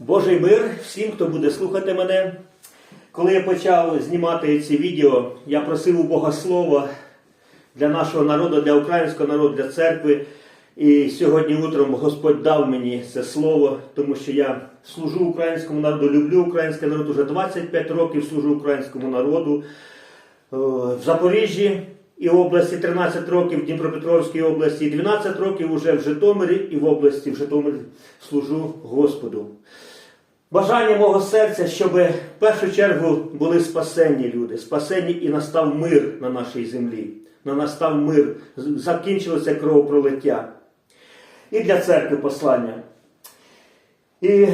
Божий мир всім, хто буде слухати мене. Коли я почав знімати ці відео, я просив у Бога Слова для нашого народу, для українського народу, для церкви. І сьогодні утром Господь дав мені це слово, тому що я служу українському народу, люблю український народ. Уже 25 років служу українському народу. В Запоріжжі і області 13 років, в Дніпропетровській області, і 12 років уже в Житомирі і в області в Житомирі служу Господу. Бажання мого серця, щоб в першу чергу були спасенні люди, спасенні і настав мир на нашій землі. На настав мир, закінчилося кровопролиття. І для церкви послання. І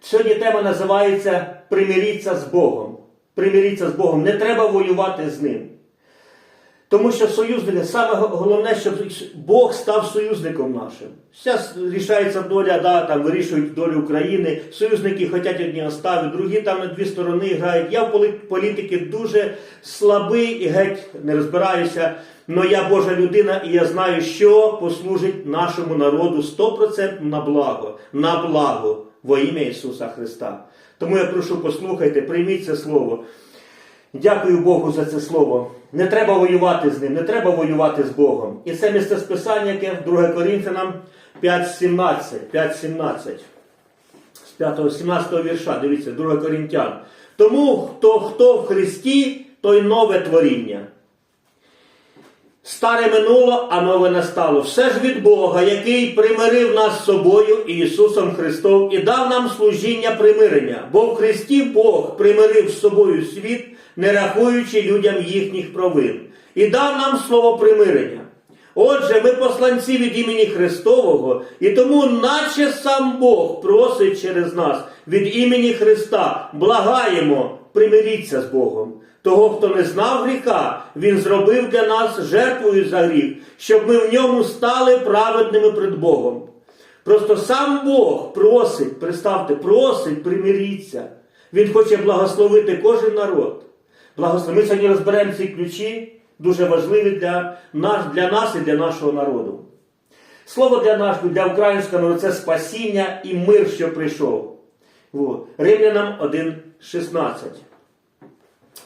сьогодні тема називається Примиріться з Богом. Примиріться з Богом. Не треба воювати з ним. Тому що союзники, саме головне, щоб Бог став союзником нашим. Зараз рішається доля, да, там вирішують долю України. Союзники хочуть одні оставити, другі там на дві сторони грають. Я в полі- політики дуже слабий і геть не розбираюся. але я Божа людина, і я знаю, що послужить нашому народу 100% на благо, на благо во ім'я Ісуса Христа. Тому я прошу, послухайте, прийміть це слово. Дякую Богу за це слово. Не треба воювати з ним, не треба воювати з Богом. І це місце списання, яке 2 Коринфянам 5.17. 5.17. З 5, 17 вірша, дивіться, 2 Коринтян. Тому хто, хто в Христі, той нове творіння. Старе минуло, а нове настало. Все ж від Бога, який примирив нас з собою Ісусом Христом і дав нам служіння примирення. Бо в Христі Бог примирив з собою світ, не рахуючи людям їхніх провин, і дав нам слово примирення. Отже, ми посланці від імені Христового, і тому, наче сам Бог просить через нас від імені Христа, благаємо, примиріться з Богом. Того, хто не знав гріха, Він зробив для нас жертвою за гріх, щоб ми в ньому стали праведними перед Богом. Просто сам Бог просить, представте, просить, примиріться. Він хоче благословити кожен народ. Благослови. Ми сьогодні розберемо ці ключі, дуже важливі для нас, для нас і для нашого народу. Слово для нашого, для українського народу це спасіння і мир, що прийшов. Римлянам 1,16.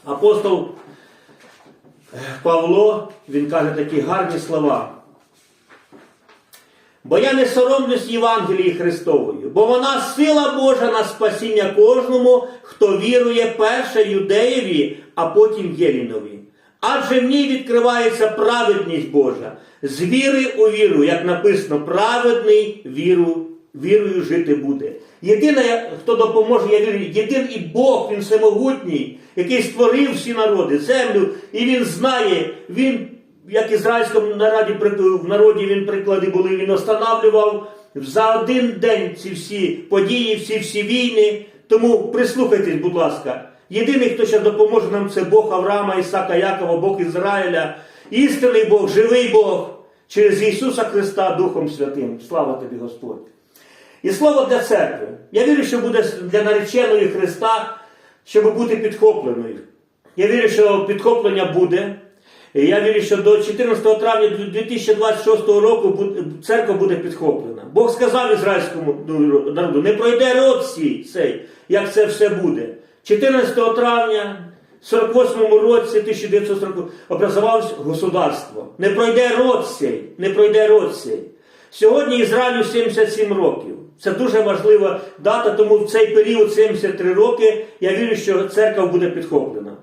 Апостол е, Павло, він каже такі гарні слова. Бо я не соромлюсь Євангелії Христовою, бо вона сила Божа на спасіння кожному, хто вірує перше юдеєві, а потім єлінові. Адже в ній відкривається праведність Божа, з віри у віру, як написано, праведний віру, вірою жити буде. Єдине, хто допоможе, я вірю, єдиний Бог, Він всемогутній, який створив всі народи, землю, і Він знає, Він як ізраїльському нараді в народі він приклади були, він останавливав за один день ці всі події, всі всі війни. Тому прислухайтесь, будь ласка. Єдиний, хто ще допоможе нам, це Бог Авраама, Ісака, Якова, Бог Ізраїля, істинний Бог, живий Бог, через Ісуса Христа Духом Святим. Слава тобі, Господь. І слово для церкви. Я вірю, що буде для нареченої Христа, щоб бути підхопленою. Я вірю, що підхоплення буде. Я вірю, що до 14 травня 2026 року церква буде підхоплена. Бог сказав ізраїльському народу, не пройде род сій цей, як це все буде. 14 травня 48 році 1940 образувалось государство. Не пройде род сей, не пройде род сей. Сьогодні Ізраїлю 77 років. Це дуже важлива дата, тому в цей період 73 роки я вірю, що церква буде підхоплена.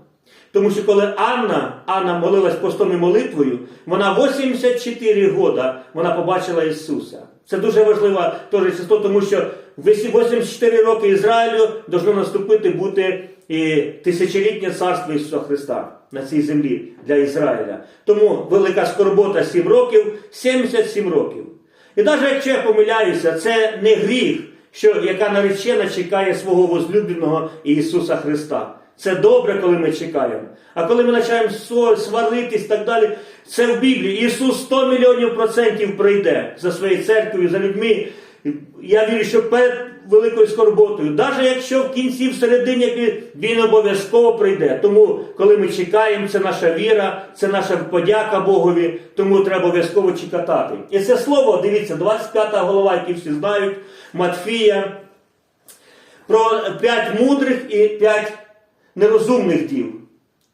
Тому що коли Анна, Анна молилась постом і молитвою, вона 84 года вона побачила Ісуса. Це дуже важливо теж число, тому що 84 роки Ізраїлю должно наступити бути і тисячолітнє царство Ісуса Христа на цій землі для Ізраїля. Тому велика скорбота 7 років, 77 років. І навіть якщо я помиляюся, це не гріх, що яка наречена чекає свого возлюбленого Ісуса Христа. Це добре, коли ми чекаємо. А коли ми починаємо сваритись і так далі, це в Біблії. Ісус 100 мільйонів процентів прийде за своєю церквою, за людьми. Я вірю, що перед великою скорботою, навіть якщо в кінці, в середині, він обов'язково прийде. Тому, коли ми чекаємо, це наша віра, це наша подяка Богові, тому треба обов'язково чекати. І це слово, дивіться, 25 голова, які всі знають, Матфія. про п'ять мудрих і п'ять нерозумних дів.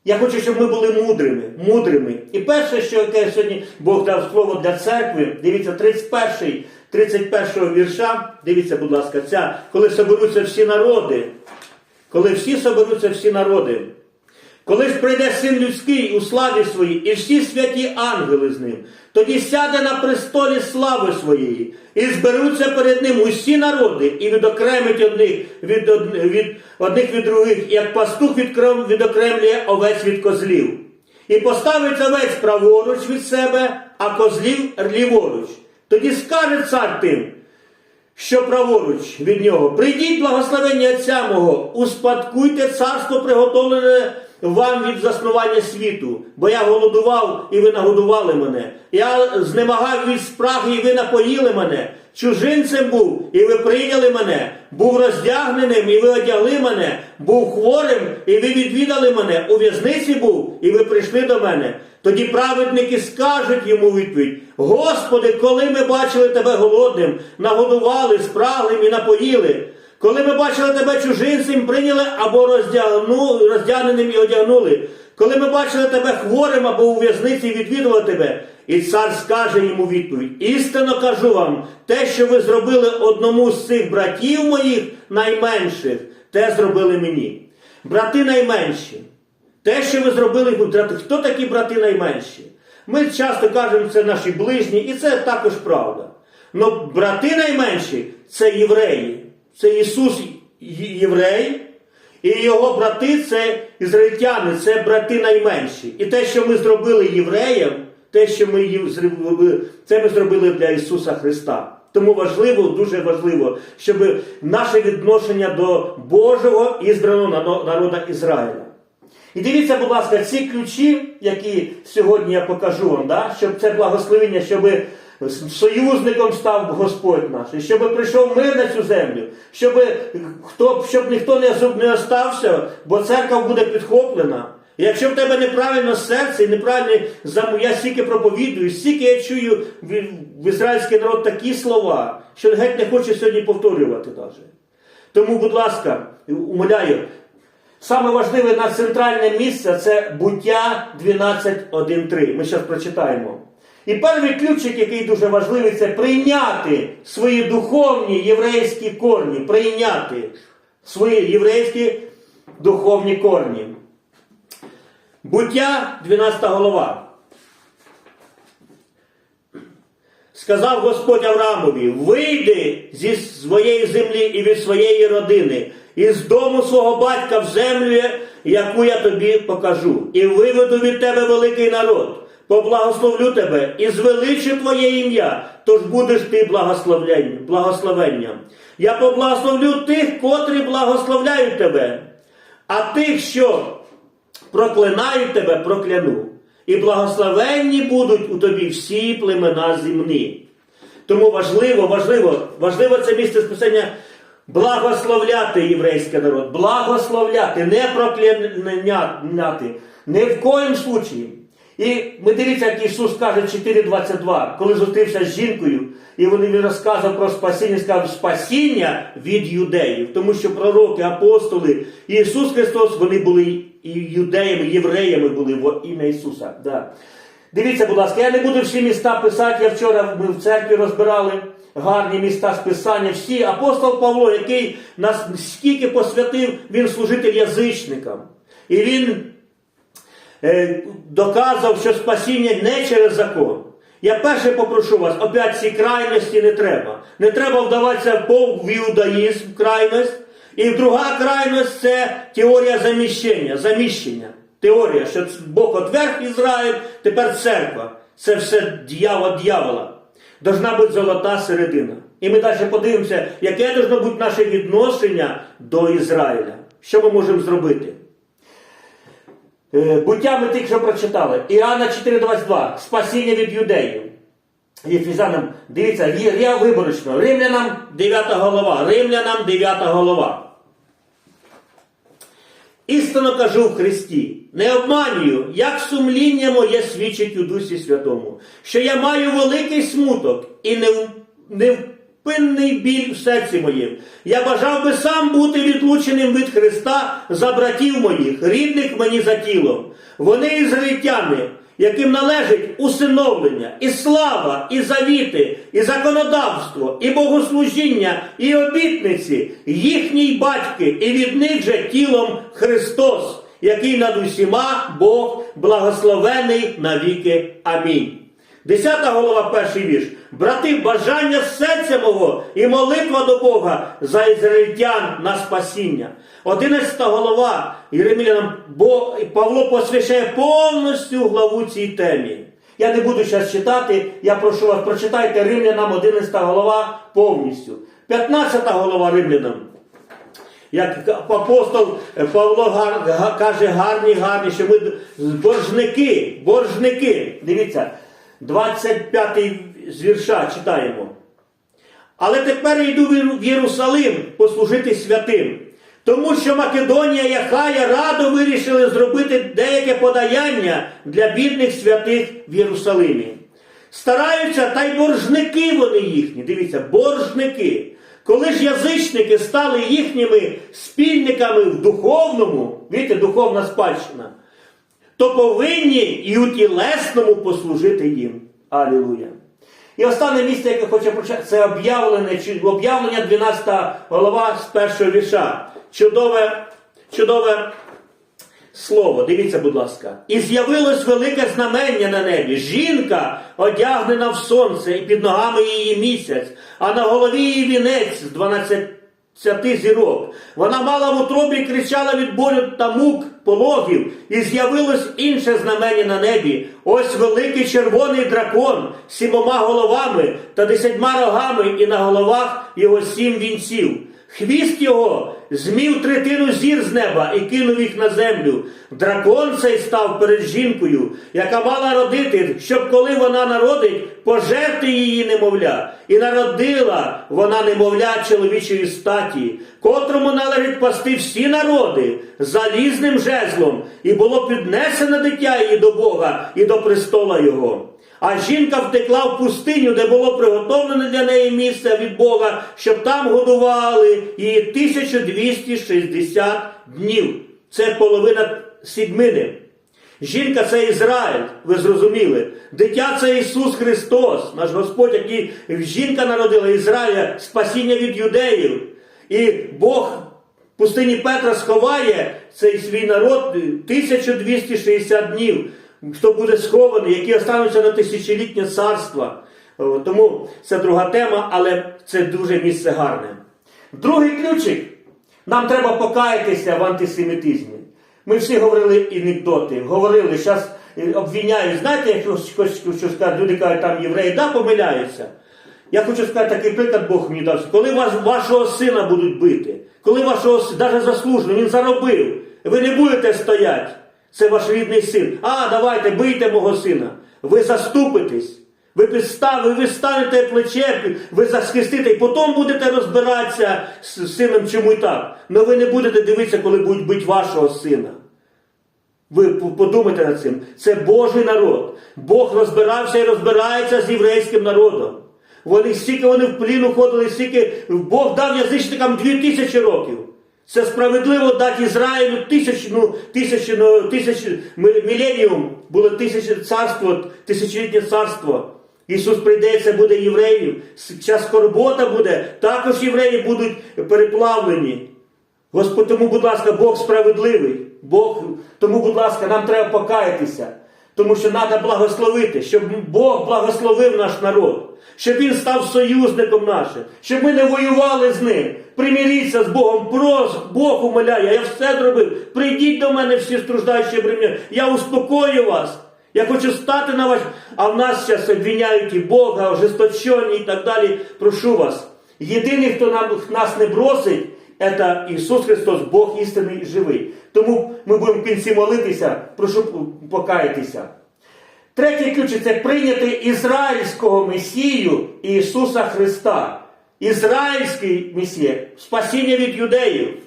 Я хочу, щоб ми були мудрими, мудрими. І перше, що яке сьогодні Бог дав слово для церкви, дивіться, 31, 31 вірша, дивіться, будь ласка, ця, коли соберуться всі народи, коли всі соберуться всі народи, коли ж прийде син людський у славі своїй, і всі святі ангели з ним, тоді сяде на престолі слави своєї, і зберуться перед ним усі народи, і відокремить одних від, од- від, одних від других, як пастух відкрем- відокремлює овець від козлів. І поставить овець праворуч від себе, а козлів ліворуч. Тоді скаже цар тим, що праворуч від нього. Прийдіть, благословення Отця мого, успадкуйте царство приготовлене вам від заснування світу, бо я голодував, і ви нагодували мене. Я знемагав від спраги, і ви напоїли мене. Чужинцем був, і ви прийняли мене, був роздягненим, і ви одягли мене, був хворим, і ви відвідали мене, у в'язниці був, і ви прийшли до мене. Тоді праведники скажуть йому відповідь: Господи, коли ми бачили тебе голодним, нагодували, спраглим і напоїли. Коли ми бачили тебе чужинцем, прийняли або роздягненим і одягнули. Коли ми бачили тебе хворим або у в'язниці відвідували тебе, і цар скаже йому відповідь: істинно кажу вам, те, що ви зробили одному з цих братів моїх найменших, те зробили мені. Брати найменші. Те, що ви зробили, хто такі брати найменші? Ми часто кажемо, це наші ближні, і це також правда. Но брати найменші це євреї. Це Ісус єврей, і його брати це ізраїльтяни, це брати найменші. І те, що ми зробили євреям, те, що ми зробили, це ми зробили для Ісуса Христа. Тому важливо, дуже важливо, щоб наше відношення до Божого ізбраного на- народа Ізраїля. І дивіться, будь ласка, ці ключі, які сьогодні я покажу вам, да? щоб це благословення, щоб союзником став Господь наш, і щоб прийшов мир на цю землю, щоб, хто, щоб ніхто не, не остався, бо церква буде підхоплена. І якщо в тебе неправильно серце і неправильно зам- я стільки проповідую, стільки я чую в, в ізраїльський народ такі слова, що геть не хочу сьогодні повторювати навіть. Тому, будь ласка, умоляю, Саме важливе на центральне місце це буття 12.1.3. Ми зараз прочитаємо. І перший ключик, який дуже важливий, це прийняти свої духовні єврейські корні. Прийняти свої єврейські духовні корні. Буття 12 голова. Сказав Господь Авраамові: вийди зі своєї землі і від своєї родини, із дому свого батька в землю, яку я тобі покажу, і виведу від тебе великий народ. Поблагословлю тебе і звеличу твоє ім'я, тож будеш ти благословенням. Я поблагословлю тих, котрі благословляють тебе, а тих, що проклинають тебе, прокляну. І благословенні будуть у тобі всі племена земні. Тому важливо, важливо, важливо це місце списання благословляти єврейський народ, благословляти, не прокляняти, ні в коїм случаї. І ми дивіться, як Ісус каже 4.22, коли зустрівся з жінкою, і він розказав про спасіння, сказав спасіння від юдеїв, тому що пророки, апостоли, Ісус Христос, вони були і юдеями, євреями були в ім'я Ісуса. Да. Дивіться, будь ласка, я не буду всі міста писати. Я вчора ми в церкві розбирали гарні міста з писання. Всі апостол Павло, який нас скільки посвятив, він служитель язичникам. І він е, доказав, що спасіння не через закон. Я перше попрошу вас, опять ці крайності не треба. Не треба вдаватися в іудаїзм, крайність. І друга крайність це теорія заміщення. заміщення. Теорія, що Бог отверг Ізраїль, тепер церква. Це все дьявол дьявола. Должна бути золота середина. І ми далі подивимося, яке должно бути наше відношення до Ізраїля. Що ми можемо зробити? Е, Буття ми тільки що прочитали. Іоанна 4.22. Спасіння від юдеїв. Єфізянам, дивіться, я виборочно. Римлянам 9 голова. Римлянам 9 голова. Істинно кажу в Христі, не обманюю, як сумління моє свідчить у Дусі Святому, що я маю великий смуток і не, не невпинний біль в серці моєму. Я бажав би сам бути відлученим від Христа за братів моїх, рідних мені за тілом. Вони ізраїльтяни, яким належить усиновлення, і слава, і завіти, і законодавство, і богослужіння, і обітниці, їхній батьки, і від них же тілом Христос, який над усіма Бог благословений навіки. Амінь. Десята голова, перший вірш. Брати, бажання серця мого і молитва до Бога за ізраїльтян на спасіння. Одинадцята голова Єремілянам, Павло посвящає повністю главу цій темі. Я не буду зараз читати, я прошу вас, прочитайте Римлянам 11 голова повністю. 15 голова Римлянам. Як апостол Павло каже гарні, гарні, що ми боржники, боржники. Дивіться, 25-й з вірша читаємо. Але тепер я йду в Єрусалим послужити святим. Тому що Македонія і Ахая радо вирішили зробити деяке подаяння для бідних святих в Єрусалимі. Стараються, та й боржники вони їхні. Дивіться, боржники. Коли ж язичники стали їхніми спільниками в духовному, бачите, духовна спадщина, то повинні і у тілесному послужити їм. Алілуя. І останнє місце, яке хочу прочитати, це об'явлення, об'явлення 12 голова з першого вірша. Чудове, чудове слово. Дивіться, будь ласка. І з'явилось велике знамення на небі. Жінка одягнена в сонце, і під ногами її місяць, а на голові її вінець з 12 зірок. Вона мала в утробі і кричала від болю та мук пологів, і з'явилось інше знамення на небі. Ось великий червоний дракон з сімома головами та десятьма рогами, і на головах його сім вінців. Хвіст його змів третину зір з неба і кинув їх на землю. Дракон цей став перед жінкою, яка мала родити, щоб коли вона народить, пожерти її немовля. І народила вона немовля чоловічої статі, котрому належить пасти всі народи залізним жезлом, і було піднесене дитя її до Бога і до престола його. А жінка втекла в пустиню, де було приготовлене для неї місце від Бога, щоб там годували її 1260 днів. Це половина сідьмини. Жінка це Ізраїль, ви зрозуміли. Дитя це Ісус Христос, наш Господь, який жінка народила Ізраїля, спасіння від юдеїв. І Бог в пустині Петра сховає цей свій народ 1260 днів, хто буде схований, які остануться на тисячолітнє царство. Тому це друга тема, але це дуже місце гарне. Другий ключик. Нам треба покаятися в антисемітизмі. Ми всі говорили анекдоти, говорили, зараз обвиняють. Знаєте, хтось що сказати, люди кажуть, там євреї, да, помиляються. Я хочу сказати такий приклад Бог мені дав. Коли вас, вашого сина будуть бити, коли вашого навіть заслужено, він заробив, ви не будете стояти. Це ваш рідний син. А, давайте, бийте мого сина. Ви заступитесь. Ви підстави, ви станете плече, ви захистите, і потім будете розбиратися з сином чому і так. Але ви не будете дивитися, коли будуть бити вашого сина. Ви подумайте над цим. Це Божий народ. Бог розбирався і розбирається з єврейським народом. Вони стільки вони в плін уходили, стільки Бог дав язичникам дві тисячі років. Це справедливо дати Ізраїлю тисячу, ну, тисячу, ну, міленіум, було тисяче царство, тисячолітнє царство. Ісус прийде, це буде євреїв. Час скорбота буде, також євреї будуть переплавлені. Господь, тому, будь ласка, Бог справедливий. Бог, тому, будь ласка, нам треба покаятися. Тому що треба благословити, щоб Бог благословив наш народ, щоб Він став союзником нашим, щоб ми не воювали з ним. Приміріться з Богом, прос, Бог умоляє, я все зробив. Прийдіть до мене всі страждаючі брем'я. Я успокою вас. Я хочу стати на вас. А в нас зараз обвиняють і Бога, ожесточені і так далі. Прошу вас. Єдиний, хто нам, нас не бросить, це Ісус Христос, Бог істинний і живий. Тому ми будемо в кінці молитися, прошу покаятися. Третій ключ це прийняти ізраїльського Месію Ісуса Христа. Ізраїльський Месія, спасіння від юдеїв.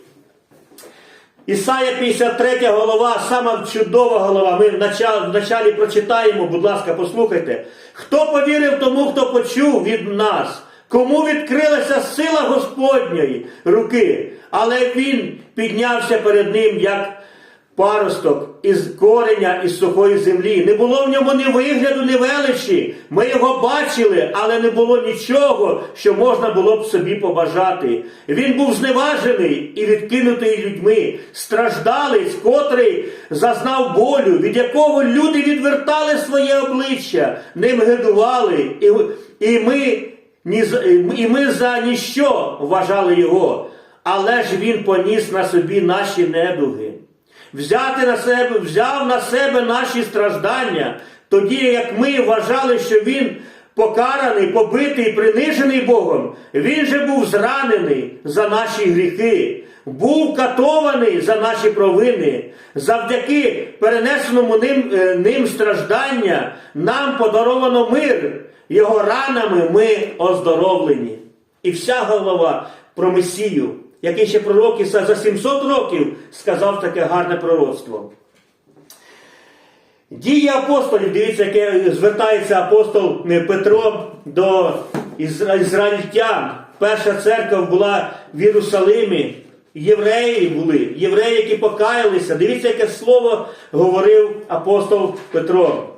Ісая 53 голова, сама чудова голова. Ми в началі, прочитаємо, будь ласка, послухайте. Хто повірив тому, хто почув від нас Кому відкрилася сила Господньої руки, але він піднявся перед ним як паросток із кореня із сухої землі. Не було в ньому ні вигляду, ні величі. Ми його бачили, але не було нічого, що можна було б собі побажати. Він був зневажений і відкинутий людьми, страждалець, котрий зазнав болю, від якого люди відвертали своє обличчя, ним гидували, і, і ми. І ми за ніщо вважали його, але ж він поніс на собі наші недуги. Взяти на себе, взяв на себе наші страждання, тоді як ми вважали, що він покараний, побитий, принижений Богом, він же був зранений за наші гріхи, був катований за наші провини. Завдяки перенесеному ним, е, ним страждання нам подаровано мир. Його ранами ми оздоровлені. І вся голова про Месію, який ще пророк Іса за 700 років сказав таке гарне пророцтво. Дії апостолів, дивіться, яке звертається апостол Петро до ізра- ізраїльтян. Перша церква була в Єрусалимі. Євреї були, євреї, які покаялися. Дивіться, яке слово говорив апостол Петро.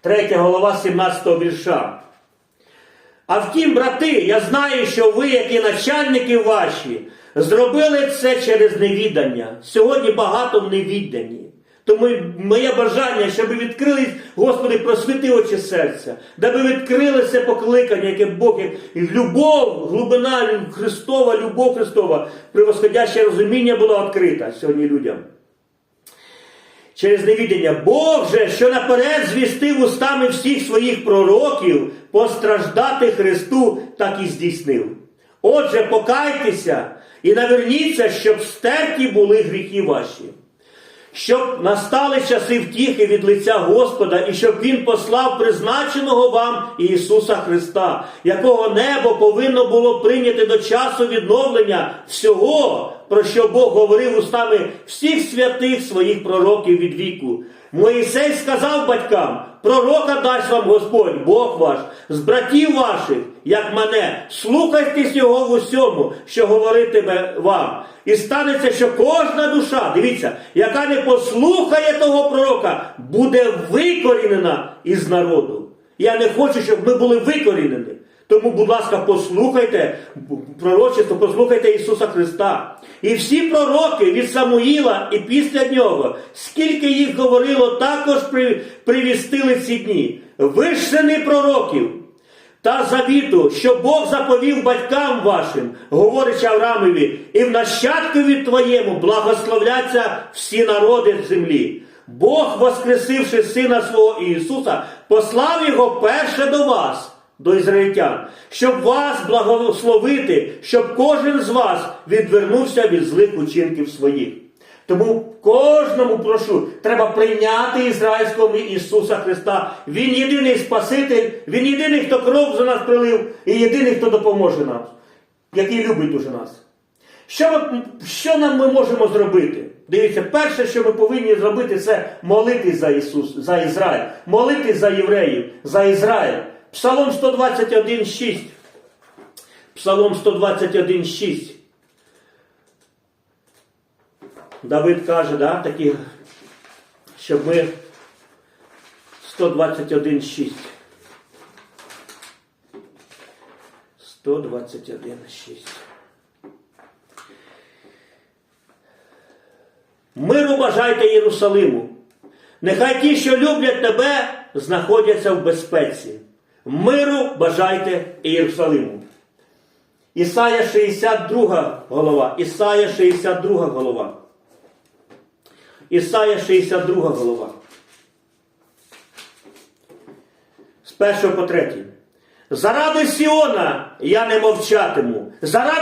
Третя голова 17 вірша. А втім, брати, я знаю, що ви, як і начальники ваші, зробили це через невідання. Сьогодні багато в невідданні. Тому моє бажання, щоб відкрились, Господи, просвіти очі серця, даби відкрили це покликання, яке Бог, як любов, глибина Христова, любов Христова, превосходяще розуміння була відкрита сьогодні людям через невідання. Бог же, що наперед звістив устами всіх своїх пророків постраждати Христу, так і здійснив. Отже, покайтеся і наверніться, щоб стерті були гріхи ваші. Щоб настали часи втіхи від лиця Господа, і щоб Він послав призначеного вам Ісуса Христа, якого небо повинно було прийняти до часу відновлення всього, про що Бог говорив устами всіх святих своїх пророків від віку. Моїсей сказав батькам: пророка дасть вам Господь, Бог ваш, з братів ваших, як мене, слухайтесь його в усьому, що говоритиме вам. І станеться, що кожна душа, дивіться, яка не послухає того пророка, буде викорінена із народу. Я не хочу, щоб ми були викорінені. Тому, будь ласка, послухайте пророчество, послухайте Ісуса Христа. І всі пророки від Самуїла і після нього, скільки їх говорило, також при- привістили ці дні. Ви ж сини пророків та завіту, що Бог заповів батькам вашим, говорячи Авраамові, і в нащадкові твоєму благословляться всі народи землі. Бог, воскресивши Сина свого Ісуса, послав Його перше до вас, до ізраїльтян, щоб вас благословити, щоб кожен з вас відвернувся від злих учинків своїх. Тому кожному прошу, треба прийняти ізраїльського Ісуса Христа. Він єдиний Спаситель, Він єдиний, хто кров за нас прилив, і єдиний, хто допоможе нам, який любить дуже нас. Що, ми, що нам ми можемо зробити? Дивіться, перше, що ми повинні зробити, це молитись за Ісус, за Ізраїль, молитись за євреїв, за Ізраїль. Псалом 121,6. Псалом 121,6. Давид каже, да, такі, щоб ми 121,6. 121,6. Миру бажайте Єрусалиму. Нехай ті, що люблять тебе, знаходяться в безпеці. Миру бажайте Єрусалиму. Ісая 62 голова. Ісая 62 голова. Ісая 62 голова. З 1 по 3. Заради Сіона я не мовчатиму. Заради